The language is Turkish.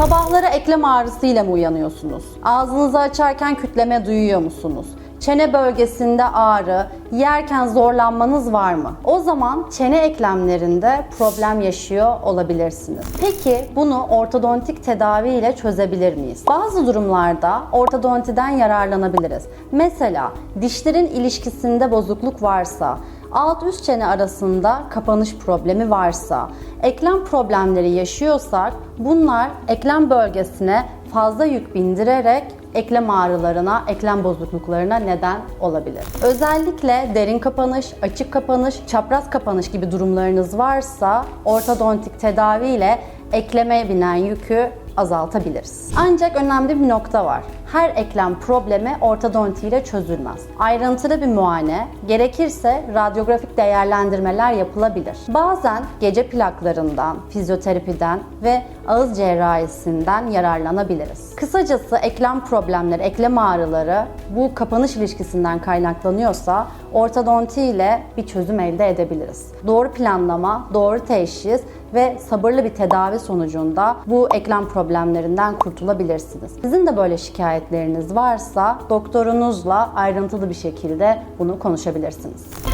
Sabahları eklem ağrısıyla mı uyanıyorsunuz? Ağzınızı açarken kütleme duyuyor musunuz? Çene bölgesinde ağrı, yerken zorlanmanız var mı? O zaman çene eklemlerinde problem yaşıyor olabilirsiniz. Peki bunu ortodontik tedavi ile çözebilir miyiz? Bazı durumlarda ortodontiden yararlanabiliriz. Mesela dişlerin ilişkisinde bozukluk varsa, alt üst çene arasında kapanış problemi varsa, eklem problemleri yaşıyorsak bunlar eklem bölgesine fazla yük bindirerek eklem ağrılarına, eklem bozukluklarına neden olabilir. Özellikle derin kapanış, açık kapanış, çapraz kapanış gibi durumlarınız varsa ortodontik tedavi ile ekleme binen yükü azaltabiliriz. Ancak önemli bir nokta var. Her eklem problemi ortodonti ile çözülmez. Ayrıntılı bir muayene, gerekirse radyografik değerlendirmeler yapılabilir. Bazen gece plaklarından, fizyoterapiden ve ağız cerrahisinden yararlanabiliriz. Kısacası eklem problemleri, eklem ağrıları bu kapanış ilişkisinden kaynaklanıyorsa ortodonti ile bir çözüm elde edebiliriz. Doğru planlama, doğru teşhis ve sabırlı bir tedavi sonucunda bu eklem problemlerinden kurtulabilirsiniz. Sizin de böyle şikayetleriniz varsa doktorunuzla ayrıntılı bir şekilde bunu konuşabilirsiniz.